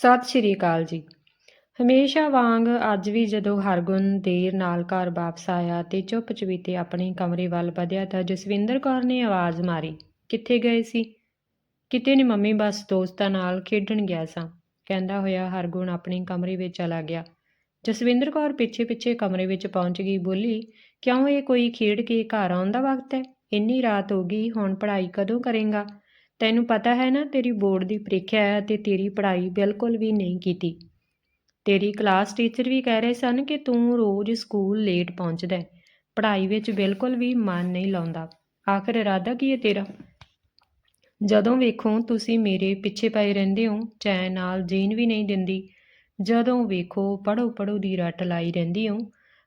ਸਤਿ ਸ਼੍ਰੀ ਅਕਾਲ ਜੀ। ਹਮੇਸ਼ਾ ਵਾਂਗ ਅੱਜ ਵੀ ਜਦੋਂ ਹਰਗੁਣ ਦੇਰ ਨਾਲ ਘਰ ਵਾਪਸ ਆਇਆ ਤੇ ਚੁੱਪ ਚੁਪੀਤੇ ਆਪਣੇ ਕਮਰੇ ਵੱਲ ਵਧਿਆ ਤਾਂ ਜਸਵਿੰਦਰ ਕੌਰ ਨੇ ਆਵਾਜ਼ ਮਾਰੀ, ਕਿੱਥੇ ਗਏ ਸੀ? ਕਿਤੇ ਨਹੀਂ ਮੰਮੀ, ਬਸ ਦੋਸਤਾਂ ਨਾਲ ਖੇਡਣ ਗਿਆ ਸਾਂ, ਕਹਿੰਦਾ ਹੋਇਆ ਹਰਗੁਣ ਆਪਣੇ ਕਮਰੇ ਵਿੱਚ ਚਲਾ ਗਿਆ। ਜਸਵਿੰਦਰ ਕੌਰ ਪਿੱਛੇ ਪਿੱਛੇ ਕਮਰੇ ਵਿੱਚ ਪਹੁੰਚ ਗਈ, ਬੋਲੀ, ਕਿਉਂ ਇਹ ਕੋਈ ਖੇਡ ਕੇ ਘਰ ਆਉਣ ਦਾ ਵਕਤ ਹੈ? ਇੰਨੀ ਰਾਤ ਹੋ ਗਈ, ਹੁਣ ਪੜ੍ਹਾਈ ਕਦੋਂ ਕਰੇਗਾ? ਤੈਨੂੰ ਪਤਾ ਹੈ ਨਾ, ਤੇਰੀ ਬੋਰਡ ਦੀ ਪ੍ਰੀਖਿਆ ਹੈ ਤੇ ਤੇਰੀ ਪੜ੍ਹਾਈ ਬਿਲਕੁਲ ਵੀ ਨਹੀਂ ਕੀਤੀ। ਤੇਰੀ ਕਲਾਸ ਟੀਚਰ ਵੀ ਕਹਿ ਰਹੇ ਸਨ ਕਿ ਤੂੰ ਰੋਜ਼ ਸਕੂਲ ਲੇਟ ਪਹੁੰਚਦਾ ਹੈ। ਪੜ੍ਹਾਈ ਵਿੱਚ ਬਿਲਕੁਲ ਵੀ ਮਨ ਨਹੀਂ ਲਾਉਂਦਾ। ਆਖਰ ਇਰਾਦਾ ਕੀ ਹੈ ਤੇਰਾ? ਜਦੋਂ ਵੇਖੋ ਤੁਸੀਂ ਮੇਰੇ ਪਿੱਛੇ ਪਏ ਰਹਿੰਦੇ ਹੋ, ਚੈਨ ਨਾਲ ਜੀਣ ਵੀ ਨਹੀਂ ਦਿੰਦੀ। ਜਦੋਂ ਵੇਖੋ ਪੜੋ ਪੜੋ ਦੀ ਰੱਟ ਲਾਈ ਰਹਿੰਦੀ ਹੋ,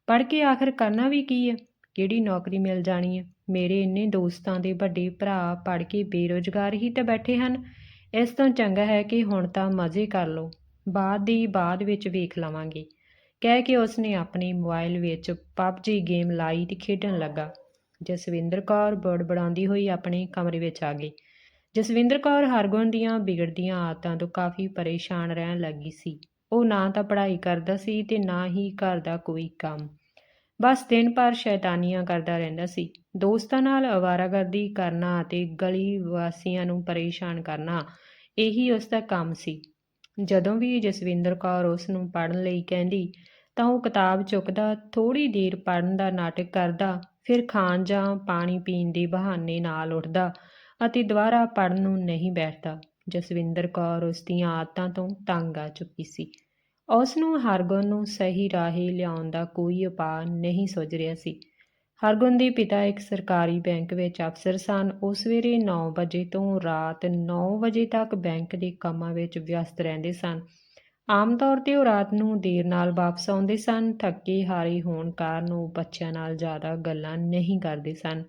ਪੜ੍ਹ ਕੇ ਆਖਰ ਕਰਨਾ ਵੀ ਕੀ ਹੈ? ਕਿਹੜੀ ਨੌਕਰੀ ਮਿਲ ਜਾਣੀ ਹੈ? ਮੇਰੇ ਇੰਨੇ ਦੋਸਤਾਂ ਦੇ ਵੱਡੇ ਭਰਾ ਪੜ੍ਹ ਕੇ ਬੇਰੁਜ਼ਗਾਰ ਹੀ ਤਾਂ ਬੈਠੇ ਹਨ। ਇਸ ਤੋਂ ਚੰਗਾ ਹੈ ਕਿ ਹੁਣ ਤਾਂ ਮਜ਼ੇ ਕਰ ਲਓ। ਬਾਅਦ ਦੀ ਬਾਅਦ ਵਿੱਚ ਵੇਖ ਲਵਾਂਗੇ। ਕਹਿ ਕੇ ਉਸਨੇ ਆਪਣੇ ਮੋਬਾਈਲ ਵਿੱਚ ਪਬਜੀ ਗੇਮ ਲਾਈ ਤੇ ਖੇਡਣ ਲੱਗਾ। ਜਸਵਿੰਦਰ ਕੌਰ ਬੜਬੜਾਉਂਦੀ ਹੋਈ ਆਪਣੇ ਕਮਰੇ ਵਿੱਚ ਆ ਗਈ। ਜਸਵਿੰਦਰ ਕੌਰ ਹਰਗੁਣ ਦੀਆਂ ਵਿਗੜਦੀਆਂ ਆਦਤਾਂ ਤੋਂ ਕਾਫੀ ਪਰੇਸ਼ਾਨ ਰਹਿਣ ਲੱਗੀ ਸੀ। ਉਹ ਨਾ ਤਾਂ ਪੜ੍ਹਾਈ ਕਰਦਾ ਸੀ ਤੇ ਨਾ ਹੀ ਘਰ ਦਾ ਕੋਈ ਕੰਮ। ਬਸ ਦਿਨ ਭਰ ਸ਼ੈਤਾਨੀਆਂ ਕਰਦਾ ਰਹਿੰਦਾ ਸੀ। ਦੋਸਤਾਂ ਨਾਲ ਅਵਾਰਾਗਰਦੀ ਕਰਨਾ ਅਤੇ ਗਲੀ ਵਾਸੀਆਂ ਨੂੰ ਪਰੇਸ਼ਾਨ ਕਰਨਾ, ਇਹੀ ਉਸ ਦਾ ਕੰਮ ਸੀ। ਜਦੋਂ ਵੀ ਜਸਵਿੰਦਰ ਕੌਰ ਉਸ ਨੂੰ ਪੜ੍ਹਨ ਲਈ ਕਹਿੰਦੀ, ਤਾਂ ਉਹ ਕਿਤਾਬ ਚੁੱਕਦਾ ਥੋੜੀ ਦੇਰ ਪੜ੍ਹਨ ਦਾ ਨਾਟਕ ਕਰਦਾ, ਫਿਰ ਖਾਣ ਜਾਂ ਪਾਣੀ ਪੀਣ ਦੇ ਬਹਾਨੇ ਨਾਲ ਉੱਠਦਾ ਅਤੇ ਦੁਬਾਰਾ ਪੜ੍ਹਨ ਨੂੰ ਨਹੀਂ ਬੈਠਦਾ। ਜਸਵਿੰਦਰ ਕੌਰ ਉਸ ਦੀਆਂ ਆਦਤਾਂ ਤੋਂ ਤੰਗ ਆ ਚੁੱਕੀ ਸੀ। ਉਸ ਨੂੰ ਹਰਗੁਣ ਨੂੰ ਸਹੀ ਰਾਹੇ ਲਿਆਉਣ ਦਾ ਕੋਈ ਉਪਾਅ ਨਹੀਂ ਸੁੱਝ ਰਿਹਾ ਸੀ। ਹਰਗੁਣ ਦੇ ਪਿਤਾ ਇੱਕ ਸਰਕਾਰੀ ਬੈਂਕ ਵਿੱਚ ਅਫਸਰ ਸਨ। ਉਹ ਸਵੇਰੇ 9 ਵਜੇ ਤੋਂ ਰਾਤ 9 ਵਜੇ ਤੱਕ ਬੈਂਕ ਦੇ ਕੰਮਾਂ ਵਿੱਚ ਵਿਅਸਤ ਰਹਿੰਦੇ ਸਨ। ਆਮ ਤੌਰ ਤੇ ਉਹ ਰਾਤ ਨੂੰ ਦੇਰ ਨਾਲ ਵਾਪਸ ਆਉਂਦੇ ਸਨ। ਥੱਕੇ ਹਾਰੇ ਹੋਣ ਕਾਰਨ ਉਹ ਬੱਚਿਆਂ ਨਾਲ ਜ਼ਿਆਦਾ ਗੱਲਾਂ ਨਹੀਂ ਕਰਦੇ ਸਨ।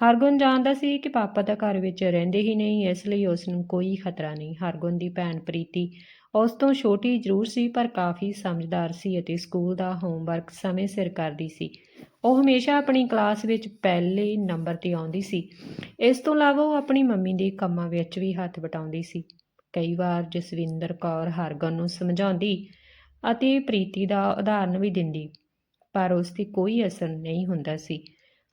ਹਰਗੁਣ ਜਾਣਦਾ ਸੀ ਕਿ ਪਾਪਾ ਤਾਂ ਘਰ ਵਿੱਚ ਰਹਿੰਦੇ ਹੀ ਨਹੀਂ, ਇਸ ਲਈ ਉਸ ਨੂੰ ਕੋਈ ਖਤਰਾ ਨਹੀਂ। ਹਰਗੁਣ ਦੀ ਭੈਣ ਪ੍ਰੀਤੀ ਉਸ ਤੋਂ ਛੋਟੀ ਜ਼ਰੂਰ ਸੀ, ਪਰ ਕਾਫੀ ਸਮਝਦਾਰ ਸੀ ਅਤੇ ਸਕੂਲ ਦਾ ਹੋਮਵਰਕ ਸਮੇਂ ਸਿਰ ਕਰਦੀ ਸੀ। ਉਹ ਹਮੇਸ਼ਾ ਆਪਣੀ ਕਲਾਸ ਵਿੱਚ ਪਹਿਲੇ ਨੰਬਰ ਤੇ ਆਉਂਦੀ ਸੀ। ਇਸ ਤੋਂ ਇਲਾਵਾ ਉਹ ਆਪਣੀ ਮੰਮੀ ਦੇ ਕੰਮਾਂ ਵਿੱਚ ਵੀ ਹੱਥ ਵਟਾਉਂਦੀ ਸੀ। ਕਈ ਵਾਰ ਜਸਵਿੰਦਰ ਕੌਰ ਹਰਗੁਣ ਨੂੰ ਸਮਝਾਉਂਦੀ ਅਤੇ ਪ੍ਰੀਤੀ ਦਾ ਉਦਾਹਰਨ ਵੀ ਦਿੰਦੀ, ਪਰ ਉਸ ਤੇ ਕੋਈ ਅਸਰ ਨਹੀਂ ਹੁੰਦਾ ਸੀ।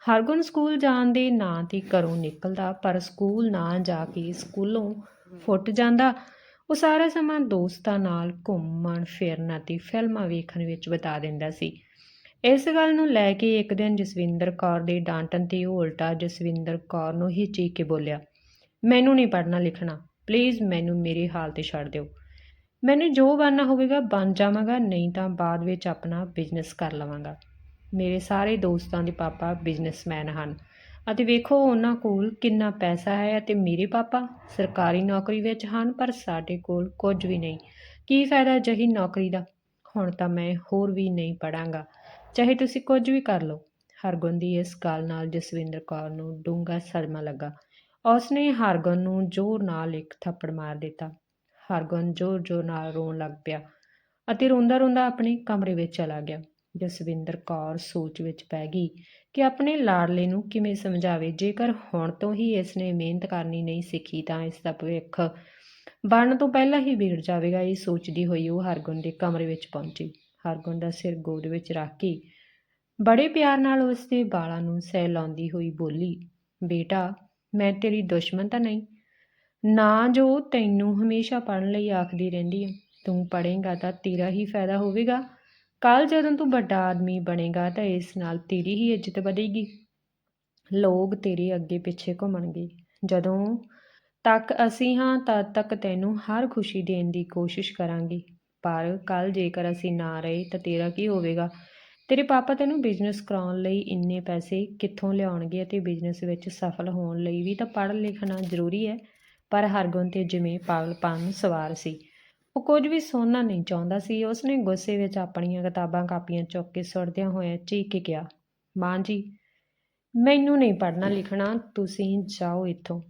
ਹਰਗੁਣ ਸਕੂਲ ਜਾਣ ਦੇ ਨਾਂ ਤੇ ਘਰੋਂ ਨਿਕਲਦਾ, ਪਰ ਸਕੂਲ ਨਾ ਜਾ ਕੇ ਸਕੂਲੋਂ ਫੁੱਟ ਜਾਂਦਾ। ਉਹ ਸਾਰਾ ਸਮਾਂ ਦੋਸਤਾਂ ਨਾਲ ਘੁੰਮਣ, ਫਿਰਨ ਅਤੇ ਫਿਲਮਾਂ ਵੇਖਣ ਵਿੱਚ ਬਿਤਾ ਦਿੰਦਾ ਸੀ। ਇਸ ਗੱਲ ਨੂੰ ਲੈ ਕੇ ਇੱਕ ਦਿਨ ਜਸਵਿੰਦਰ ਕੌਰ ਦੇ ਡਾਂਟਣ ਤੇ ਉਹ ਉਲਟਾ ਜਸਵਿੰਦਰ ਕੌਰ ਨੂੰ ਹੀ ਚੀਕ ਕੇ ਬੋਲਿਆ, ਮੈਨੂੰ ਨਹੀਂ ਪੜ੍ਹਨਾ ਲਿਖਣਾ। ਪਲੀਜ਼ ਮੈਨੂੰ ਮੇਰੇ ਹਾਲ ਤੇ ਛੱਡ ਦਿਓ। ਮੈਨੂੰ ਜੋ ਬਣਨਾ ਹੋਵੇਗਾ ਬਣ ਜਾਵਾਂਗਾ, ਨਹੀਂ ਤਾਂ ਬਾਅਦ ਵਿੱਚ ਆਪਣਾ ਬਿਜ਼ਨਸ ਕਰ ਲਵਾਂਗਾ। ਮੇਰੇ ਸਾਰੇ ਦੋਸਤਾਂ ਦੇ ਪਾਪਾ ਬਿਜ਼ਨਸਮੈਨ ਹਨ। ਅਤੇ ਵੇਖੋ ਉਹਨਾਂ ਕੋਲ ਕਿੰਨਾ ਪੈਸਾ ਹੈ ਅਤੇ ਮੇਰੇ ਪਾਪਾ ਸਰਕਾਰੀ ਨੌਕਰੀ ਵਿੱਚ ਹਨ, ਪਰ ਸਾਡੇ ਕੋਲ ਕੁਝ ਵੀ ਨਹੀਂ। ਕੀ ਫਾਇਦਾ ਜਹੀ ਨੌਕਰੀ ਦਾ? ਹੁਣ ਤਾਂ ਮੈਂ ਹੋਰ ਵੀ ਨਹੀਂ ਪੜਾਂਗਾ ਚਾਹੇ ਤੁਸੀਂ ਕੁਝ ਵੀ ਕਰ ਲਓ। ਹਰਗੁਣ ਦੀ ਇਸ ਗੱਲ ਨਾਲ ਜਸਵਿੰਦਰ ਕੌਰ ਨੂੰ ਡੂੰਘਾ ਸਦਮਾ ਲੱਗਾ। ਉਸਨੇ ਹਰਗੁਣ ਨੂੰ ਜ਼ੋਰ ਨਾਲ ਇੱਕ ਥੱਪੜ ਮਾਰ ਦਿੱਤਾ। ਹਰਗੁਣ ਜ਼ੋਰ ਜ਼ੋਰ ਨਾਲ ਰੋਣ ਲੱਗ ਪਿਆ ਅਤੇ ਰੋਂਦਾ ਰੋਂਦਾ ਆਪਣੇ ਕਮਰੇ ਵਿੱਚ ਚਲਾ ਗਿਆ। ਜਸਵਿੰਦਰ ਕੌਰ ਸੋਚ ਵਿੱਚ ਪੈ ਗਈ ਕਿ ਆਪਣੇ ਲਾਡਲੇ ਨੂੰ ਕਿਵੇਂ ਸਮਝਾਵੇ, ਜੇਕਰ ਹੁਣ ਤੋਂ ਹੀ ਇਸ ਨੇ ਮਿਹਨਤ ਕਰਨੀ ਨਹੀਂ ਸਿੱਖੀ ਤਾਂ ਇਸ ਦਾ ਭਵਿੱਖ ਬਣਨ ਤੋਂ ਪਹਿਲਾਂ ਹੀ ਵਿਗੜ ਜਾਵੇਗਾ, ਇਹ ਸੋਚਦੀ ਹੋਈ ਉਹ ਹਰਗੁਣ ਦੇ ਕਮਰੇ ਵਿੱਚ ਪਹੁੰਚੀ। ਹਰਗੁਣ ਦਾ ਸਿਰ ਗੋਦ ਵਿੱਚ ਰੱਖ ਕੇ ਬੜੇ ਪਿਆਰ ਨਾਲ ਉਸ ਦੇ ਵਾਲਾਂ ਨੂੰ ਸਹਿਲਾਉਂਦੀ ਹੋਈ ਬੋਲੀ, ਬੇਟਾ, ਮੈਂ ਤੇਰੀ ਦੁਸ਼ਮਣ ਤਾਂ ਨਹੀਂ। ਨਾ ਜੋ ਤੈਨੂੰ ਹਮੇਸ਼ਾ ਪੜਨ ਲਈ ਆਖਦੀ ਰਹਿੰਦੀ ਹੈ ਤੂੰ ਪੜ੍ਹੇਂਗਾ ਤਾਂ ਤੇਰਾ ਹੀ ਫਾਇਦਾ ਹੋਵੇਗਾ। ਕੱਲ੍ਹ ਜਦੋਂ ਤੂੰ ਵੱਡਾ ਆਦਮੀ ਬਣੇਗਾ ਤਾਂ ਇਸ ਨਾਲ ਤੇਰੀ ਹੀ ਇੱਜ਼ਤ ਵਧੇਗੀ। ਲੋਕ ਤੇਰੇ ਅੱਗੇ ਪਿੱਛੇ ਘੁੰਮਣਗੇ। ਜਦੋਂ ਤੱਕ ਅਸੀਂ ਹਾਂ, ਤਦ ਤੱਕ ਤੈਨੂੰ ਹਰ ਖੁਸ਼ੀ ਦੇਣ ਦੀ ਕੋਸ਼ਿਸ਼ ਕਰਾਂਗੇ। ਪਰ ਕੱਲ ਜੇਕਰ ਅਸੀਂ ਨਾ ਰਹੇ ਤਾਂ ਤੇਰਾ ਕੀ ਹੋਵੇਗਾ? ਤੇਰੇ ਪਾਪਾ ਤੈਨੂੰ ਬਿਜ਼ਨਸ ਕਰਾਉਣ ਲਈ ਇੰਨੇ ਪੈਸੇ ਕਿੱਥੋਂ ਲਿਆਉਣਗੇ ਅਤੇ ਬਿਜ਼ਨਸ ਵਿੱਚ ਸਫਲ ਹੋਣ ਲਈ ਵੀ ਤਾਂ ਪੜ੍ਹ ਲਿਖਣਾ ਜ਼ਰੂਰੀ ਹੈ। ਪਰ ਹਰਗੁਣ ਤੇ ਜਿਵੇਂ ਪਾਗਲਪਨ ਸਵਾਰ ਸੀ। ਉਹ ਕੁਝ ਵੀ ਸੁਣਨਾ ਨਹੀਂ ਚਾਹੁੰਦਾ ਸੀ। ਉਸਨੇ ਗੁੱਸੇ ਵਿੱਚ ਆਪਣੀਆਂ ਕਿਤਾਬਾਂ ਕਾਪੀਆਂ ਚੁੱਕ ਕੇ ਸੁੱਟਦਿਆਂ ਹੋਇਆ ਚੀਕ ਕੇ ਕਿਹਾ, ਮਾਂ ਜੀ, ਮੈਨੂੰ ਨਹੀਂ ਪੜ੍ਹਨਾ ਲਿਖਣਾ, ਤੁਸੀਂ ਜਾਓ ਇੱਥੋਂ।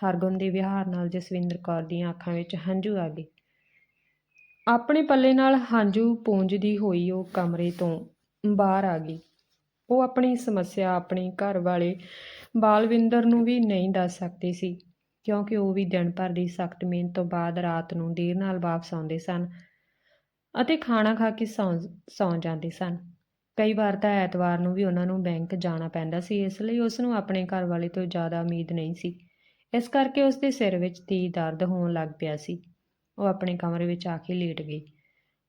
ਹਰਗੁਣ ਦੇ ਵਿਹਾਰ ਨਾਲ ਜਸਵਿੰਦਰ ਕੌਰ ਦੀਆਂ ਅੱਖਾਂ ਵਿੱਚ ਹੰਝੂ ਆ ਗਏ। ਆਪਣੇ ਪੱਲੇ ਨਾਲ ਹੰਝੂ ਪੂੰਝਦੀ ਹੋਈ ਉਹ ਕਮਰੇ ਤੋਂ ਬਾਹਰ ਆ ਗਈ। ਉਹ ਆਪਣੀ ਸਮੱਸਿਆ ਆਪਣੇ ਘਰ ਵਾਲੇ ਬਾਲਵਿੰਦਰ ਨੂੰ ਵੀ ਨਹੀਂ ਦੱਸ ਸਕਦੀ ਸੀ। ਕਿਉਂਕਿ ਉਹ ਵੀ ਦਿਨ ਭਰ ਦੀ ਸਖਤ ਮਿਹਨਤ ਤੋਂ ਬਾਅਦ ਰਾਤ ਨੂੰ ਦੇਰ ਨਾਲ ਵਾਪਸ ਆਉਂਦੇ ਸਨ ਅਤੇ ਖਾਣਾ ਖਾ ਕੇ ਸੌਂ ਸੌਂ ਜਾਂਦੇ ਸਨ। ਕਈ ਵਾਰ ਤਾਂ ਐਤਵਾਰ ਨੂੰ ਵੀ ਉਹਨਾਂ ਨੂੰ ਬੈਂਕ ਜਾਣਾ ਪੈਂਦਾ ਸੀ, ਇਸ ਲਈ ਉਸ ਨੂੰ ਆਪਣੇ ਘਰ ਵਾਲੇ ਤੋਂ ਜ਼ਿਆਦਾ ਉਮੀਦ ਨਹੀਂ ਸੀ। ਇਸ ਕਰਕੇ ਉਸ ਦੇ ਸਿਰ ਵਿੱਚ ਤੇਜ਼ ਦਰਦ ਹੋਣ ਲੱਗ ਪਿਆ ਸੀ। ਉਹ ਆਪਣੇ ਕਮਰੇ ਵਿੱਚ ਆ ਕੇ ਲੇਟ ਗਈ।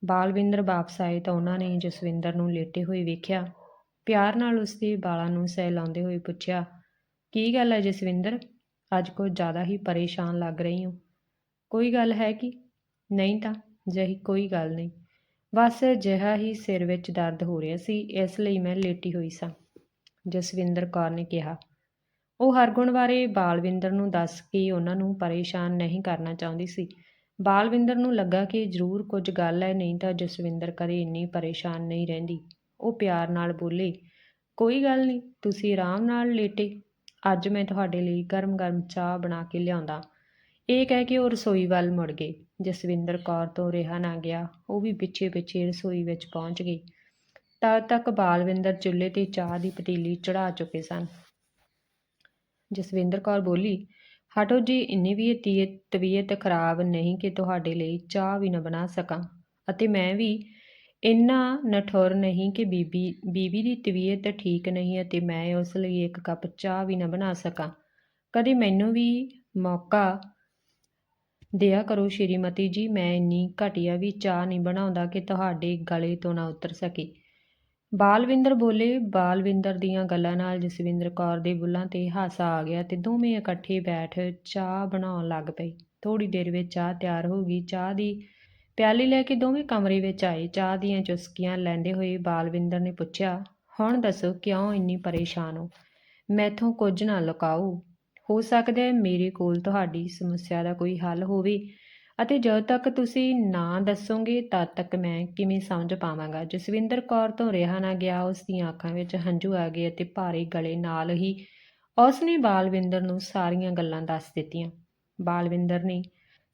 ਬਾਲਵਿੰਦਰ ਵਾਪਸ ਆਏ ਤਾਂ ਉਹਨਾਂ ਨੇ ਜਸਵਿੰਦਰ ਨੂੰ ਲੇਟੇ ਹੋਏ ਵੇਖਿਆ। ਪਿਆਰ ਨਾਲ ਉਸ ਦੇ ਵਾਲਾਂ ਨੂੰ ਸਹਿਲਾਉਂਦੇ ਹੋਏ ਪੁੱਛਿਆ, ਕੀ ਗੱਲ ਹੈ ਜਸਵਿੰਦਰ? ਅੱਜ ਕੁਝ ਜ਼ਿਆਦਾ ਹੀ ਪਰੇਸ਼ਾਨ ਲੱਗ ਰਹੀ ਹੋ। ਕੋਈ ਗੱਲ ਹੈ ਕਿ? ਨਹੀਂ ਤਾਂ, ਜਹੀ ਕੋਈ ਗੱਲ ਨਹੀਂ। ਬਸ ਜਿਹਾ ਹੀ ਸਿਰ ਵਿੱਚ ਦਰਦ ਹੋ ਰਿਹਾ ਸੀ, ਇਸ ਲਈ ਮੈਂ ਲੇਟੀ ਹੋਈ ਸਾਂ। ਜਸਵਿੰਦਰ ਕੌਰ ਨੇ ਕਿਹਾ, ਉਹ ਹਰਗੁਣ ਬਾਰੇ ਬਾਲਵਿੰਦਰ ਨੂੰ ਦੱਸ ਕੇ ਉਹਨਾਂ ਨੂੰ ਪਰੇਸ਼ਾਨ ਨਹੀਂ ਕਰਨਾ ਚਾਹੁੰਦੀ ਸੀ। ਬਾਲਵਿੰਦਰ ਨੂੰ ਲੱਗਾ ਕਿ ਜ਼ਰੂਰ ਕੁਝ ਗੱਲ ਹੈ, ਨਹੀਂ ਤਾਂ ਜਸਵਿੰਦਰ ਕਦੇ ਇੰਨੀ ਪਰੇਸ਼ਾਨ ਨਹੀਂ ਰਹਿੰਦੀ। ਉਹ ਪਿਆਰ ਨਾਲ ਬੋਲੇ, ਕੋਈ ਗੱਲ ਨਹੀਂ, ਤੁਸੀਂ ਆਰਾਮ ਨਾਲ ਲੇਟੇ। ਅੱਜ ਮੈਂ ਤੁਹਾਡੇ ਲਈ ਗਰਮ-ਗਰਮ ਚਾਹ ਬਣਾ ਕੇ ਲਿਆਉਂਦਾ। ਇਹ ਕਹਿ ਕੇ ਉਹ ਰਸੋਈ ਵੱਲ ਮੁੜ ਗਏ ਜਸਵਿੰਦਰ ਕੌਰ ਤੋਂ ਰਿਹਾ ਨਾ ਗਿਆ। ਉਹ ਵੀ ਪਿੱਛੇ-ਪਿੱਛੇ ਰਸੋਈ ਵਿੱਚ ਪਹੁੰਚ ਗਈ। ਤਦ ਤੱਕ ਬਾਲਵਿੰਦਰ ਚੁੱਲ੍ਹੇ ਤੇ ਚਾਹ ਦੀ ਪਤੀਲੀ ਚੜਾ ਚੁੱਕੇ ਸਨ। ਜਸਵਿੰਦਰ ਕੌਰ ਬੋਲੀ, ਹਟੋ ਜੀ, ਇੰਨੀ ਵੀ ਤੀਏ- ਤਬੀਅਤ ਖਰਾਬ ਨਹੀਂ ਕਿ ਤੁਹਾਡੇ ਲਈ ਚਾਹ ਵੀ ਨਾ ਬਣਾ ਸਕਾਂ। ਅਤੇ ਮੈਂ ਵੀ ਇੰਨਾ ਨਠੁਰ ਨਹੀਂ ਕਿ ਬੀਬੀ ਬੀਬੀ ਦੀ ਤਬੀਅਤ ਠੀਕ ਨਹੀਂ ਅਤੇ ਮੈਂ ਉਸ ਲਈ ਇੱਕ ਕੱਪ ਚਾਹ ਵੀ ਨਾ ਬਣਾ ਸਕਾਂ। ਕਦੇ ਮੈਨੂੰ ਵੀ ਮੌਕਾ ਦਿਆ ਕਰੋ ਸ਼੍ਰੀਮਤੀ ਜੀ, ਮੈਂ ਇੰਨੀ ਘਟੀਆ ਵੀ ਚਾਹ ਨਹੀਂ ਬਣਾਉਂਦਾ ਕਿ ਤੁਹਾਡੇ ਗਲੇ ਤੋਂ ਨਾ ਉਤਰ ਸਕੇ। ਬਾਲਵਿੰਦਰ ਬੋਲੇ, ਬਾਲਵਿੰਦਰ ਦੀਆਂ ਗੱਲਾਂ ਨਾਲ ਜਸਵਿੰਦਰ ਕੌਰ ਦੇ ਬੁੱਲਾਂ ਤੇ ਹਾਸਾ ਆ ਗਿਆ ਤੇ ਦੋਵੇਂ ਇਕੱਠੇ ਬੈਠ ਚਾਹ ਬਣਾਉਣ ਲੱਗ ਪਏ। ਥੋੜੀ ਦੇਰ ਵਿੱਚ ਚਾਹ ਤਿਆਰ ਹੋ ਗਈ। ਚਾਹ ਦੀ ਪਿਆਲੀ ਲੈ ਕੇ ਦੋਵੇਂ ਕਮਰੇ ਵਿੱਚ ਆਏ। ਚਾਹ ਦੀਆਂ ਚੁਸਕੀਆਂ ਲੈਂਦੇ ਹੋਏ ਬਾਲਵਿੰਦਰ ਨੇ ਪੁੱਛਿਆ, ਹੁਣ ਦੱਸੋ ਕਿਉਂ ਇੰਨੀ ਪਰੇਸ਼ਾਨ ਹੋ? ਮੈਥੋਂ ਕੁਝ ਨਾ ਲੁਕਾਓ। ਹੋ ਸਕਦਾ ਹੈ ਮੇਰੇ ਕੋਲ ਤੁਹਾਡੀ ਸਮੱਸਿਆ ਦਾ ਕੋਈ ਹੱਲ ਹੋਵੇ ਅਤੇ ਜਦੋਂ ਤੱਕ ਤੁਸੀਂ ਨਾ ਦੱਸੋਗੇ ਤਦ ਤੱਕ ਮੈਂ ਕਿਵੇਂ ਸਮਝ ਪਾਵਾਂਗਾ। ਜਸਵਿੰਦਰ ਕੌਰ ਤੋਂ ਰਿਹਾ ਨਾ ਗਿਆ, ਉਸ ਦੀਆਂ ਅੱਖਾਂ ਵਿੱਚ ਹੰਝੂ ਆ ਗਏ ਅਤੇ ਭਾਰੇ ਗਲੇ ਨਾਲ ਹੀ ਉਸ ਨੇ ਬਾਲਵਿੰਦਰ ਨੂੰ ਸਾਰੀਆਂ ਗੱਲਾਂ ਦੱਸ ਦਿੱਤੀਆਂ। ਬਾਲਵਿੰਦਰ ਨੇ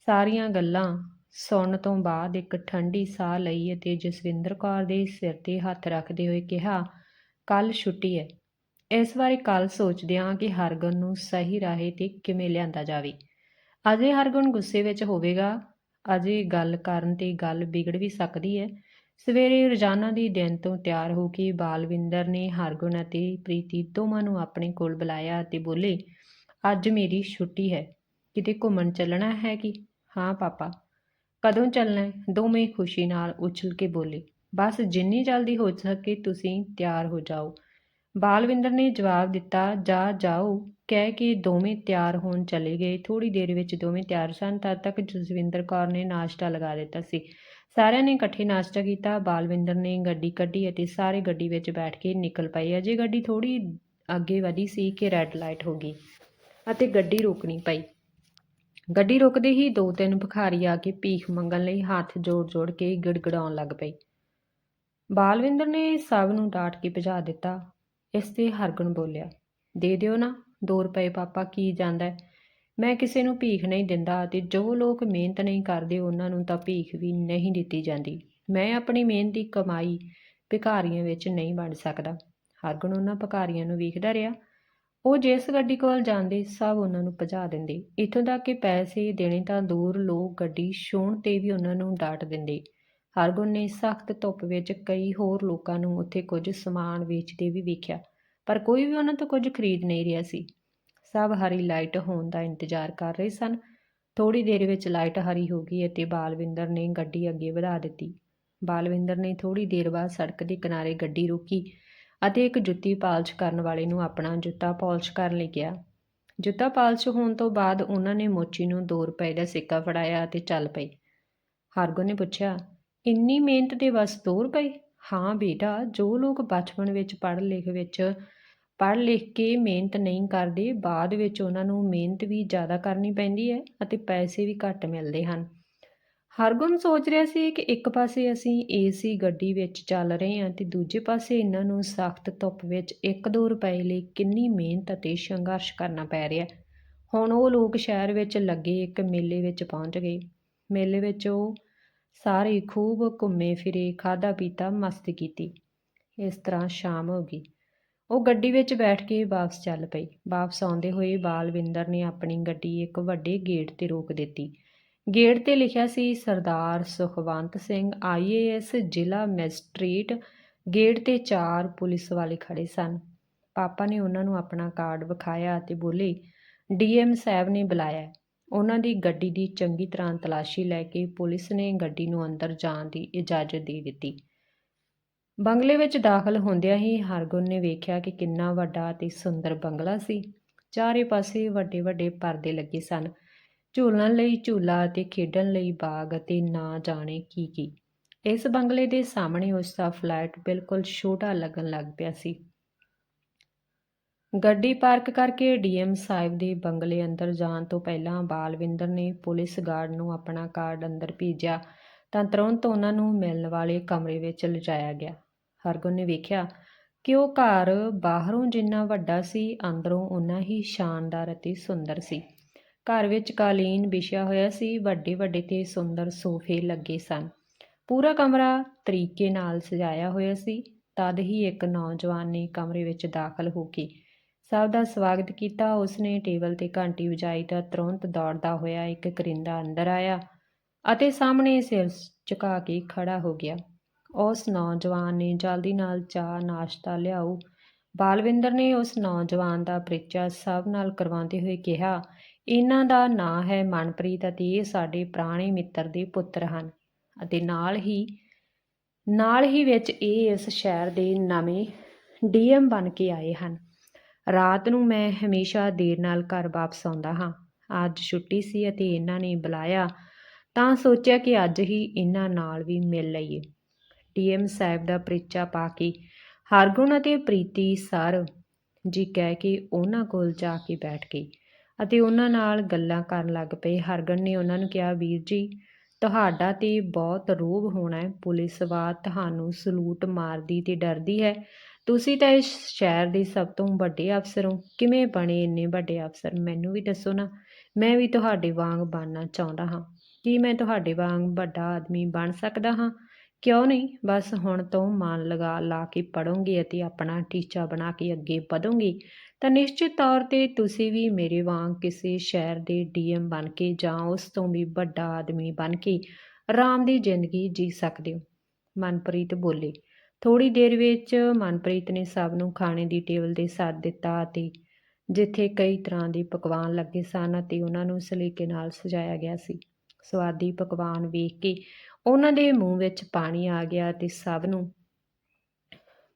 ਸਾਰੀਆਂ ਗੱਲਾਂ ਸੁਣਨ ਤੋਂ ਬਾਅਦ ਇੱਕ ਠੰਡੀ ਸਾਹ ਲਈ ਅਤੇ ਜਸਵਿੰਦਰ ਕੌਰ ਦੇ ਸਿਰ ਤੇ ਹੱਥ ਰੱਖਦੇ ਹੋਏ ਕਿਹਾ ਕੱਲ ਛੁੱਟੀ ਹੈ। ਇਸ ਬਾਰੇ ਕੱਲ ਸੋਚਦੇ ਹਾਂ ਕਿ ਹਰਗੁਣ ਨੂੰ ਸਹੀ ਰਾਹੇ ਤੇ ਕਿਵੇਂ ਲਿਆਂਦਾ ਜਾਵੇ। ਅਜੇ ਹਰਗੁਣ ਗੁੱਸੇ ਵਿੱਚ ਹੋਵੇਗਾ। ਅਜੇ ਗੱਲ ਕਰਨ ਤੇ ਗੱਲ ਵਿਗੜ ਵੀ ਸਕਦੀ ਹੈ। ਸਵੇਰੇ ਰੋਜ਼ਾਨਾ ਦੀ ਦਿਨ ਤੋਂ ਤਿਆਰ ਹੋ ਕੇ ਬਾਲਵਿੰਦਰ ਨੇ ਹਰਗੁਣ ਅਤੇ ਪ੍ਰੀਤੀ ਦੋਵਾਂ ਨੂੰ ਆਪਣੇ ਕੋਲ ਬੁਲਾਇਆ ਅਤੇ ਬੋਲੇ, ਅੱਜ ਮੇਰੀ ਛੁੱਟੀ ਹੈ। ਕਿਤੇ ਘੁੰਮਣ ਚੱਲਣਾ ਹੈ ਕਿ? ਹਾਂ, ਪਾਪਾ। ਕਦੋਂ ਚੱਲਣਾ ਹੈ? ਦੋਵੇਂ ਖੁਸ਼ੀ ਨਾਲ ਉਛਲ ਕੇ ਬੋਲੇ। ਬਸ ਜਿੰਨੀ ਜਲਦੀ ਹੋ ਸਕੇ ਤੁਸੀਂ ਤਿਆਰ ਹੋ ਜਾਓ। ਬਾਲਵਿੰਦਰ ਨੇ ਜਵਾਬ ਦਿੱਤਾ, ਜਾ ਜਾਓ। ਕਹਿ ਕੇ ਦੋਵੇਂ ਤਿਆਰ ਹੋਣ ਚਲੇ ਗਏ। ਥੋੜੀ ਦੇਰ ਵਿੱਚ ਦੋਵੇਂ ਤਿਆਰ ਸਨ, ਤਦ ਤੱਕ ਜਸਵਿੰਦਰ ਕੌਰ ਨੇ ਨਾਸ਼ਤਾ ਲਗਾ ਦਿੱਤਾ ਸੀ। ਸਾਰਿਆਂ ਨੇ ਇਕੱਠੇ ਨਾਸ਼ਤਾ ਕੀਤਾ। ਬਾਲਵਿੰਦਰ ਨੇ ਗੱਡੀ ਕੱਢੀ ਅਤੇ ਸਾਰੇ ਗੱਡੀ ਵਿੱਚ ਬੈਠ ਕੇ ਨਿਕਲ ਪਏ। ਅਜੇ ਗੱਡੀ ਥੋੜੀ ਅੱਗੇ ਵਧੀ ਸੀ ਕਿ ਰੈੱਡ ਲਾਈਟ ਹੋ ਗਈ ਅਤੇ ਗੱਡੀ ਰੋਕਣੀ ਪਈ। ਗੱਡੀ ਰੁਕਦੇ ਹੀ ਦੋ ਤਿੰਨ ਭਿਖਾਰੀ ਆ ਕੇ ਭੀਖ ਮੰਗਣ ਲਈ ਹੱਥ ਜੋੜ-ਜੋੜ ਕੇ ਗਿੜਗੜਾਉਣ ਲੱਗ ਪਏ। ਬਾਲਵਿੰਦਰ ਨੇ ਸਭ ਨੂੰ ਡਾਂਟ ਕੇ ਭਜਾ ਦਿੱਤਾ। ਇਸ ਤੇ ਹਰਗੁਣ ਬੋਲਿਆ, ਦੇ ਦਿਓ ਨਾ 2 ਰੁਪਏ ਪਾਪਾ, ਕੀ ਜਾਂਦਾ ਮੈਂ ਕਿਸੇ ਨੂੰ ਭੀਖ ਨਹੀਂ ਦਿੰਦਾ ਅਤੇ ਜੋ ਲੋਕ ਮਿਹਨਤ ਨਹੀਂ ਕਰਦੇ ਉਹਨਾਂ ਨੂੰ ਤਾਂ ਭੀਖ ਵੀ ਨਹੀਂ ਦਿੱਤੀ ਜਾਂਦੀ। ਮੈਂ ਆਪਣੀ ਮਿਹਨਤ ਦੀ ਕਮਾਈ ਭਿਖਾਰੀਆਂ ਵਿੱਚ ਨਹੀਂ ਵੰਡ ਸਕਦਾ। ਹਰਗੁਣ ਉਹਨਾਂ ਭਿਖਾਰੀਆਂ ਨੂੰ ਵੇਖਦਾ ਰਿਹਾ ਉਹ ਜਿਸ ਗੱਡੀ ਕੋਲ ਜਾਂਦੇ ਸਭ ਉਹਨਾਂ ਨੂੰ ਭਜਾ ਦਿੰਦੇ। ਇੱਥੋਂ ਤੱਕ ਕਿ ਪੈਸੇ ਦੇਣੇ ਤਾਂ ਦੂਰ ਲੋਕ ਗੱਡੀ ਛੋਣ ਤੇ ਵੀ ਉਹਨਾਂ ਨੂੰ ਡਾਂਟ ਦਿੰਦੇ। ਹਰਗੁਣ ਨੇ ਸਖਤ ਧੁੱਪ ਵਿੱਚ ਕਈ ਹੋਰ ਲੋਕਾਂ ਨੂੰ ਉੱਥੇ ਕੁਝ ਸਮਾਨ ਵੇਚਦੇ ਵੀ ਵੇਖਿਆ, ਪਰ ਕੋਈ ਵੀ ਉਹਨਾਂ ਤੋਂ ਕੁਝ ਖਰੀਦ ਨਹੀਂ ਰਿਹਾ ਸੀ। ਸਭ ਹਰੀ ਲਾਈਟ ਹੋਣ ਦਾ ਇੰਤਜ਼ਾਰ ਕਰ ਰਹੇ ਸਨ। ਥੋੜੀ ਦੇਰ ਵਿੱਚ ਲਾਈਟ ਹਰੀ ਹੋ ਗਈ ਅਤੇ ਬਾਲਵਿੰਦਰ ਨੇ ਗੱਡੀ ਅੱਗੇ ਵਧਾ ਦਿੱਤੀ। ਬਾਲਵਿੰਦਰ ਨੇ ਥੋੜੀ ਦੇਰ ਬਾਅਦ ਸੜਕ ਦੇ ਕਿਨਾਰੇ ਗੱਡੀ ਰੋਕੀ। ਅਤੇ ਇੱਕ ਜੁੱਤੀ ਪਾਲਿਸ਼ ਕਰਨ ਵਾਲੇ ਨੂੰ ਆਪਣਾ ਜੁੱਤਾ ਪਾਲਿਸ਼ ਕਰਨ ਲਈ ਕਿਹਾ। ਜੁੱਤਾ ਪਾਲਿਸ਼ ਹੋਣ ਤੋਂ ਬਾਅਦ ਉਹਨਾਂ ਨੇ ਮੋਚੀ ਨੂੰ 2 ਰੁਪਏ ਦਾ ਸਿੱਕਾ ਫੜਾਇਆ ਅਤੇ ਚੱਲ ਪਈ ਹਾਰਗੋ ਨੇ ਪੁੱਛਿਆ, ਇੰਨੀ ਮਿਹਨਤ ਦੇ ਬਸ 2 ਰੁਪਏ? ਹਾਂ ਬੇਟਾ, ਜੋ ਲੋਕ ਬਚਪਨ ਵਿੱਚ ਪੜ੍ਹ ਲਿਖ ਵਿੱਚ, ਪੜ੍ਹ ਲਿਖ ਕੇ ਮਿਹਨਤ ਨਹੀਂ ਕਰਦੇ, ਬਾਅਦ ਵਿੱਚ ਉਹਨਾਂ ਨੂੰ ਮਿਹਨਤ ਵੀ ਜ਼ਿਆਦਾ ਕਰਨੀ ਪੈਂਦੀ ਹੈ ਅਤੇ ਪੈਸੇ ਵੀ ਘੱਟ ਮਿਲਦੇ ਹਨ। ਹਰਗੁਣ ਸੋਚ ਰਿਹਾ ਸੀ ਕਿ ਇੱਕ ਪਾਸੇ ਅਸੀਂ ਏਸੀ ਗੱਡੀ ਵਿੱਚ ਚੱਲ ਰਹੇ ਹਾਂ ਤੇ ਦੂਜੇ ਪਾਸੇ ਇਹਨਾਂ ਨੂੰ ਸਖਤ ਧੁੱਪ ਵਿੱਚ 1-2 ਰੁਪਏ ਲਈ ਕਿੰਨੀ ਮਿਹਨਤ ਅਤੇ ਸੰਘਰਸ਼ ਕਰਨਾ ਪੈ ਰਿਹਾ। ਹੁਣ ਉਹ ਲੋਕ ਸ਼ਹਿਰ ਵਿੱਚ ਲੱਗੇ ਇੱਕ ਮੇਲੇ ਵਿੱਚ ਪਹੁੰਚ ਗਏ। ਮੇਲੇ ਵਿੱਚ ਉਹ ਸਾਰੇ ਖੂਬ ਘੁੰਮੇ ਫਿਰੇ ਖਾਦਾ ਪੀਤਾ, ਮਸਤੀ ਕੀਤੀ। ਇਸ ਤਰ੍ਹਾਂ ਸ਼ਾਮ ਹੋ ਗਈ। ਉਹ ਗੱਡੀ ਵਿੱਚ ਬੈਠ ਕੇ ਵਾਪਸ ਚੱਲ ਪਈ। ਵਾਪਸ ਆਉਂਦੇ ਹੋਏ ਬਾਲਵਿੰਦਰ ਨੇ ਆਪਣੀ ਗੱਡੀ ਇੱਕ ਵੱਡੇ ਗੇਟ ਤੇ ਰੋਕ ਦਿੱਤੀ। ਗੇਟ ਤੇ ਲਿਖਿਆ ਸੀ, ਸਰਦਾਰ ਸੁਖਵੰਤ ਸਿੰਘ ਆਈਏਐਸ ਜ਼ਿਲ੍ਹਾ ਮੈਜਿਸਟ੍ਰੇਟ ਗੇਟ ਤੇ ਚਾਰ ਪੁਲਿਸ ਵਾਲੇ ਖੜੇ ਸਨ। ਪਾਪਾ ਨੇ ਉਹਨਾਂ ਨੂੰ ਆਪਣਾ ਕਾਰਡ ਵਿਖਾਇਆ ਅਤੇ ਬੋਲੇ ਡੀਐਮ ਸਾਹਿਬ ਨੇ ਬੁਲਾਇਆ। ਉਹਨਾਂ ਦੀ ਗੱਡੀ ਦੀ ਚੰਗੀ ਤਰ੍ਹਾਂ ਤਲਾਸ਼ੀ ਲੈ ਕੇ ਪੁਲਿਸ ਨੇ ਗੱਡੀ ਨੂੰ ਅੰਦਰ ਜਾਣ ਦੀ ਇਜਾਜ਼ਤ ਦੇ ਦਿੱਤੀ। ਬੰਗਲੇ ਵਿੱਚ ਦਾਖਲ ਹੁੰਦਿਆਂ ਹੀ ਹਰਗੁਣ ਨੇ ਵੇਖਿਆ ਕਿ ਕਿੰਨਾ ਵੱਡਾ ਅਤੇ ਸੁੰਦਰ ਬੰਗਲਾ ਸੀ। ਚਾਰੇ ਪਾਸੇ ਵੱਡੇ ਵੱਡੇ ਪਰਦੇ ਲੱਗੇ ਸਨ। ਝੂਲਣ ਲਈ ਝੂਲਾ ਅਤੇ ਖੇਡਣ ਲਈ ਬਾਗ ਅਤੇ ਨਾ ਜਾਣੇ ਕੀ ਕੀ। ਇਸ ਬੰਗਲੇ ਦੇ ਸਾਹਮਣੇ ਉਸ ਦਾ ਫਲੈਟ ਬਿਲਕੁਲ ਛੋਟਾ ਲੱਗਣ ਲੱਗ ਪਿਆ ਸੀ। ਗੱਡੀ ਪਾਰਕ ਕਰਕੇ ਡੀਐਮ ਸਾਹਿਬ ਦੇ ਬੰਗਲੇ ਅੰਦਰ ਜਾਣ ਤੋਂ ਪਹਿਲਾਂ ਬਾਲਵਿੰਦਰ ਨੇ ਪੁਲਿਸ ਗਾਰਡ ਨੂੰ ਆਪਣਾ ਕਾਰਡ ਅੰਦਰ ਭੇਜਿਆ ਤਾਂ ਤੁਰੰਤ ਉਹਨਾਂ ਨੂੰ ਮਿਲਣ ਵਾਲੇ ਕਮਰੇ ਵਿੱਚ ਲਿਜਾਇਆ ਗਿਆ। ਹਰਗੁਣ ਨੇ ਵੇਖਿਆ ਕਿ ਉਹ ਘਰ ਬਾਹਰੋਂ ਜਿੰਨਾ ਵੱਡਾ ਸੀ, ਅੰਦਰੋਂ ਉਨਾ ਹੀ ਸ਼ਾਨਦਾਰ ਅਤੇ ਸੁੰਦਰ ਸੀ। ਘਰ ਵਿੱਚ ਕਾਲੀਨ ਵਿਛਿਆ ਹੋਇਆ ਸੀ, ਵੱਡੇ ਵੱਡੇ ਤੇ ਸੁੰਦਰ ਸੋਫੇ ਲੱਗੇ ਸਨ। ਪੂਰਾ ਕਮਰਾ ਤਰੀਕੇ ਨਾਲ ਸਜਾਇਆ ਹੋਇਆ ਸੀ। ਤਦ ਹੀ ਇੱਕ ਨੌਜਵਾਨ ਨੇ ਕਮਰੇ ਵਿੱਚ ਦਾਖਲ ਹੋ ਕੇ ਸਭ ਦਾ ਸਵਾਗਤ ਕੀਤਾ। ਉਸਨੇ ਟੇਬਲ ਤੇ ਘੰਟੀ ਵਜਾਈ ਤਾਂ ਤੁਰੰਤ ਦੌੜਦਾ ਹੋਇਆ ਇੱਕ ਕਰਿੰਦਾ ਅੰਦਰ ਆਇਆ ਅਤੇ ਸਾਹਮਣੇ ਸਿਰ ਝੁਕਾ ਕੇ ਖੜਾ ਹੋ ਗਿਆ। ਉਸ ਨੌਜਵਾਨ ਨੇ ਜਲਦੀ ਨਾਲ ਚਾਹ, ਨਾਸ਼ਤਾ ਲਿਆਓ ਬਾਲਵਿੰਦਰ ਨੇ ਉਸ ਨੌਜਵਾਨ ਦਾ ਪਰਿਚੈ ਸਭ ਨਾਲ ਕਰਵਾਉਂਦੇ ਹੋਏ ਕਿਹਾ ਇਹਨਾਂ ਦਾ ਨਾਂ ਹੈ ਮਨਪ੍ਰੀਤ ਅਤੇ ਇਹ ਸਾਡੇ ਪੁਰਾਣੇ ਮਿੱਤਰ ਦੇ ਪੁੱਤਰ ਹਨ ਅਤੇ ਨਾਲ ਹੀ ਨਾਲ ਹੀ ਵਿੱਚ ਇਹ ਇਸ ਸ਼ਹਿਰ ਦੇ ਨਵੇਂ ਡੀਐਮ ਬਣ ਕੇ ਆਏ ਹਨ। ਰਾਤ ਨੂੰ ਮੈਂ ਹਮੇਸ਼ਾ ਦੇਰ ਨਾਲ ਘਰ ਵਾਪਸ ਆਉਂਦਾ ਹਾਂ। ਅੱਜ ਛੁੱਟੀ ਸੀ ਅਤੇ ਇਹਨਾਂ ਨੇ ਬੁਲਾਇਆ ਤਾਂ ਸੋਚਿਆ ਕਿ ਅੱਜ ਹੀ ਇਹਨਾਂ ਨਾਲ ਵੀ ਮਿਲ ਲਈਏ। ਡੀਐਮ ਸਾਹਿਬ ਦਾ ਪਰਿਚਾ ਪਾ ਕੇ ਹਰਗੁਣ ਅਤੇ ਪ੍ਰੀਤੀ ਸਰ ਜੀ ਕਹਿ ਕੇ ਉਹਨਾਂ ਕੋਲ ਜਾ ਕੇ ਬੈਠ ਗਈ ਅਤੇ ਉਹਨਾਂ ਨਾਲ ਗੱਲਾਂ ਕਰਨ ਲੱਗ ਪਏ। ਹਰਗਨ ਨੇ ਉਹਨਾਂ ਨੂੰ ਕਿਹਾ, ਵੀਰ ਜੀ, ਤੁਹਾਡਾ ਤੇ ਬਹੁਤ ਰੋਬ ਹੋਣਾ ਹੈ। ਪੁਲਿਸ ਵਾ ਤੁਹਾਨੂੰ ਸਲੂਟ ਮਾਰਦੀ ਤੇ ਡਰਦੀ ਹੈ। ਤੁਸੀਂ ਤਾਂ ਇਸ ਸ਼ਹਿਰ ਦੇ ਸਭ ਤੋਂ ਵੱਡੇ ਅਫਸਰ ਹੋ। ਕਿਵੇਂ ਬਣੇ ਇੰਨੇ ਵੱਡੇ ਅਫਸਰ? ਮੈਨੂੰ ਵੀ ਦੱਸੋ ਨਾ। ਮੈਂ ਵੀ ਤੁਹਾਡੇ ਵਾਂਗ ਬਣਨਾ ਚਾਹੁੰਦਾ ਹਾਂ। ਕੀ ਮੈਂ ਤੁਹਾਡੇ ਵਾਂਗ ਵੱਡਾ ਆਦਮੀ ਬਣ ਸਕਦਾ ਹਾਂ? ਕਿਉਂ ਨਹੀਂ? ਬਸ ਹੁਣ ਤੋਂ ਮਨ ਲਗਾ ਲਾ ਕੇ ਪੜੋਂਗੇ ਅਤੇ ਆਪਣਾ ਟੀਚਾ ਬਣਾ ਕੇ ਅੱਗੇ ਵਧੋਗੇ। ਤਾਂ ਨਿਸ਼ਚਿਤ ਤੌਰ ਤੇ ਤੁਸੀਂ ਵੀ ਮੇਰੇ ਵਾਂਗ ਕਿਸੇ ਸ਼ਹਿਰ ਦੇ ਡੀਐਮ ਬਣ ਕੇ ਜਾਂ ਉਸ ਤੋਂ ਵੀ ਵੱਡਾ ਆਦਮੀ ਬਣ ਕੇ ਆਰਾਮ ਦੀ ਜ਼ਿੰਦਗੀ ਜੀ ਸਕਦੇ ਹੋ। ਮਨਪ੍ਰੀਤ ਬੋਲੇ ਥੋੜੀ ਦੇਰ ਵਿੱਚ ਮਨਪ੍ਰੀਤ ਨੇ ਸਭ ਨੂੰ ਖਾਣੇ ਦੀ ਟੇਬਲ ਤੇ ਸੱਦ ਦਿੱਤਾ ਅਤੇ ਜਿੱਥੇ ਕਈ ਤਰ੍ਹਾਂ ਦੇ ਪਕਵਾਨ ਲੱਗੇ ਸਨ ਅਤੇ ਉਹਨਾਂ ਨੂੰ ਸਲੀਕੇ ਨਾਲ ਸਜਾਇਆ ਗਿਆ ਸੀ। ਸਵਾਦੀ ਪਕਵਾਨ ਵੇਖ ਕੇ ਉਹਨਾਂ ਦੇ ਮੂੰਹ ਵਿੱਚ ਪਾਣੀ ਆ ਗਿਆ ਤੇ ਸਭ ਨੂੰ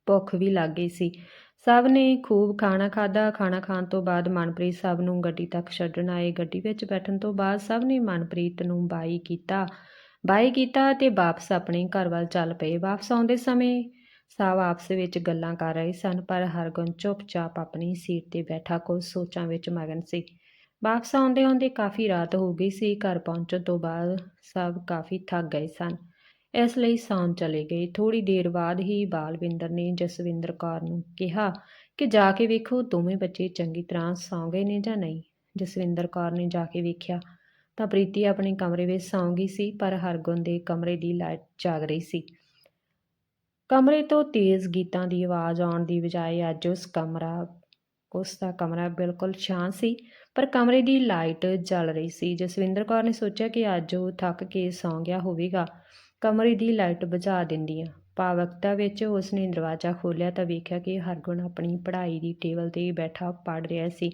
ਭੁੱਖ ਵੀ ਲੱਗ ਗਈ ਸੀ। ਸਭ ਨੇ ਖੂਬ ਖਾਣਾ ਖਾਦਾ ਖਾਣਾ ਖਾਣ ਤੋਂ ਬਾਅਦ ਮਨਪ੍ਰੀਤ ਸਭ ਨੂੰ ਗੱਡੀ ਤੱਕ ਛੱਡਣ ਆਏ। ਗੱਡੀ ਵਿੱਚ ਬੈਠਣ ਤੋਂ ਬਾਅਦ ਸਭ ਨੇ ਮਨਪ੍ਰੀਤ ਨੂੰ ਬਾਈ ਕੀਤਾ। ਬਾਈ ਕੀਤਾ ਤੇ ਵਾਪਸ ਆਪਣੇ ਘਰ ਵੱਲ ਚੱਲ ਪਏ। ਵਾਪਸ ਆਉਂਦੇ ਸਮੇਂ ਸਭ ਆਪਸ ਵਿੱਚ ਗੱਲਾਂ ਕਰ ਰਹੇ ਸਨ, ਪਰ ਹਰਗੁਣ ਚੁੱਪਚਾਪ ਆਪਣੀ ਸੀਟ ਤੇ ਬੈਠਾ, ਕੁਝ ਸੋਚਾਂ ਵਿੱਚ ਮਗਨ ਸੀ। ਵਾਪਸ ਆਉਂਦੇ ਆਉਂਦੇ ਕਾਫੀ ਰਾਤ ਹੋ ਗਈ ਸੀ। ਘਰ ਪਹੁੰਚਣ ਤੋਂ ਬਾਅਦ ਸਭ ਕਾਫੀ ਥੱਕ ਗਏ ਸਨ। ਇਸ ਲਈ ਸੌਣ ਚਲੇ ਗਏ। ਥੋੜੀ ਦੇਰ ਬਾਅਦ ਹੀ ਬਾਲਵਿੰਦਰ ਨੇ ਜਸਵਿੰਦਰ ਕੌਰ ਨੂੰ ਕਿਹਾ ਕਿ ਜਾ ਕੇ ਵੇਖੋ ਦੋਵੇਂ ਬੱਚੇ ਚੰਗੀ ਤਰ੍ਹਾਂ ਸੌਂ ਗਏ ਨੇ ਜਾਂ ਨਹੀਂ। ਜਸਵਿੰਦਰ ਕੌਰ ਨੇ ਜਾ ਕੇ ਵੇਖਿਆ ਤਾਂ ਪ੍ਰੀਤੀ ਆਪਣੇ ਕਮਰੇ ਵਿੱਚ ਸੌਂ ਗਈ ਸੀ, ਪਰ ਹਰਗੁਣ ਦੇ ਕਮਰੇ ਦੀ ਲਾਈਟ ਜਾਗ ਰਹੀ ਸੀ। ਕਮਰੇ ਤੋਂ ਤੇਜ਼ ਗੀਤਾਂ ਦੀ ਆਵਾਜ਼ ਆਉਣ ਦੀ ਬਜਾਏ ਅੱਜ ਉਸ ਕਮਰਾ, ਉਸ ਦਾ ਕਮਰਾ ਬਿਲਕੁਲ ਸ਼ਾਂਤ ਸੀ, ਪਰ ਕਮਰੇ ਦੀ ਲਾਈਟ ਜਲ ਰਹੀ ਸੀ। ਜਸਵਿੰਦਰ ਕੌਰ ਨੇ ਸੋਚਿਆ ਕਿ ਅੱਜ ਉਹ ਥੱਕ ਕੇ ਸੌਂ ਗਿਆ ਹੋਵੇਗਾ। ਕਮਰੇ ਦੀ ਲਾਈਟ ਬੁਝਾ ਦਿੰਦੀਆਂ ਭਾਵਕਤਾ ਵਿੱਚ ਉਸ ਨੇ ਦਰਵਾਜ਼ਾ ਖੋਲ੍ਹਿਆ ਤਾਂ ਵੇਖਿਆ ਕਿ ਹਰਗੁਣ ਆਪਣੀ ਪੜ੍ਹਾਈ ਦੀ ਟੇਬਲ ਤੇ ਬੈਠਾ ਪੜ੍ਹ ਰਿਹਾ ਸੀ।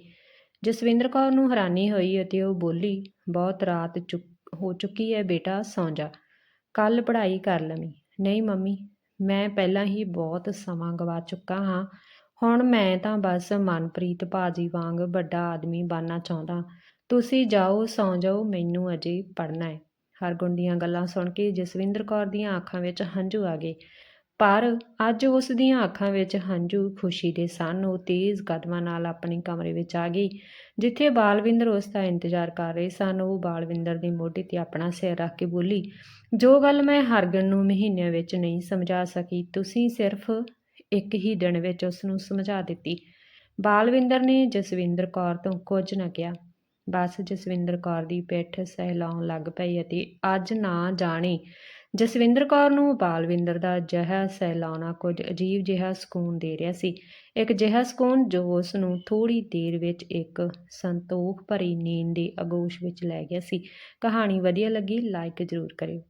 ਜਸਵਿੰਦਰ ਕੌਰ ਨੂੰ ਹੈਰਾਨੀ ਹੋਈ ਅਤੇ ਉਹ ਬੋਲੀ, ਬਹੁਤ ਰਾਤ ਚੁੱਕ, ਹੋ ਚੁੱਕੀ ਹੈ ਬੇਟਾ, ਸੌਂ ਜਾ। ਕੱਲ ਪੜ੍ਹਾਈ ਕਰ ਲਵੀਂ। ਨਹੀਂ ਮੰਮੀ, ਮੈਂ ਪਹਿਲਾਂ ਹੀ ਬਹੁਤ ਸਮਾਂ ਗਵਾ ਚੁੱਕਾ ਹਾਂ। ਹੁਣ ਮੈਂ ਤਾਂ ਬਸ ਮਨਪ੍ਰੀਤ ਭਾਜੀ ਵਾਂਗ ਵੱਡਾ ਆਦਮੀ ਬਣਨਾ ਚਾਹੁੰਦਾ। ਤੁਸੀਂ ਜਾਓ, ਸੌਂ ਜਾਓ, ਮੈਨੂੰ ਅਜੇ ਪੜ੍ਹਨਾ ਹੈ ਹਰਗੁਣ ਦੀਆਂ ਗੱਲਾਂ ਸੁਣ ਕੇ ਜਸਵਿੰਦਰ ਕੌਰ ਦੀਆਂ ਅੱਖਾਂ ਵਿੱਚ ਹੰਝੂ ਆ ਗਏ। ਪਰ ਅੱਜ ਉਸ ਦੀਆਂ ਅੱਖਾਂ ਵਿੱਚ ਹੰਝੂ, ਖੁਸ਼ੀ ਦੇ ਸਨ। ਉਹ ਤੇਜ਼ ਕਦਮਾਂ ਨਾਲ ਆਪਣੇ ਕਮਰੇ ਵਿੱਚ ਆ ਗਈ, ਜਿੱਥੇ ਬਾਲਵਿੰਦਰ ਉਸ ਦਾ ਇੰਤਜ਼ਾਰ ਕਰ ਰਹੇ ਸਨ। ਉਹ ਬਾਲਵਿੰਦਰ ਦੇ ਮੋਢੇ ਤੇ ਆਪਣਾ ਸਿਰ ਰੱਖ ਕੇ ਬੋਲੀ, ਜੋ ਗੱਲ ਮੈਂ ਹਰਗੁਣ ਨੂੰ ਮਹੀਨਿਆਂ ਵਿੱਚ ਨਹੀਂ ਸਮਝਾ ਸਕੀ, ਤੁਸੀਂ ਸਿਰਫ ਇੱਕ ਹੀ ਦਿਨ ਵਿੱਚ ਉਸ ਨੂੰ ਸਮਝਾ ਦਿੱਤੀ। ਬਾਲਵਿੰਦਰ ਨੇ ਜਸਵਿੰਦਰ ਕੌਰ ਤੋਂ ਕੁਝ ਨਾ ਕਿਹਾ। ਬਸ ਜਸਵਿੰਦਰ ਕੌਰ ਦੀ ਪਿੱਠ ਸਹਿਲਾਉਣ ਲੱਗ ਪਈ ਅਤੇ ਅੱਜ ਨਾ ਜਾਣੇ। ਜਸਵਿੰਦਰ ਕੌਰ ਨੂੰ ਬਾਲਵਿੰਦਰ ਦਾ ਅਜਿਹਾ ਸਹਿਲਾਉਣਾ ਕੁਝ ਅਜੀਬ ਜਿਹਾ ਸਕੂਨ ਦੇ ਰਿਹਾ ਸੀ। ਇੱਕ ਜਿਹਾ ਸਕੂਨ ਜੋ ਉਸ ਨੂੰ ਥੋੜ੍ਹੀ ਦੇਰ ਵਿੱਚ ਇੱਕ ਸੰਤੋਖ ਭਰੀ ਨੀਂਦ ਦੇ ਅਗੋਸ਼ ਵਿੱਚ ਲੈ ਗਿਆ ਸੀ। ਕਹਾਣੀ ਵਧੀਆ ਲੱਗੀ, ਲਾਈਕ ਜ਼ਰੂਰ ਕਰਿਓ।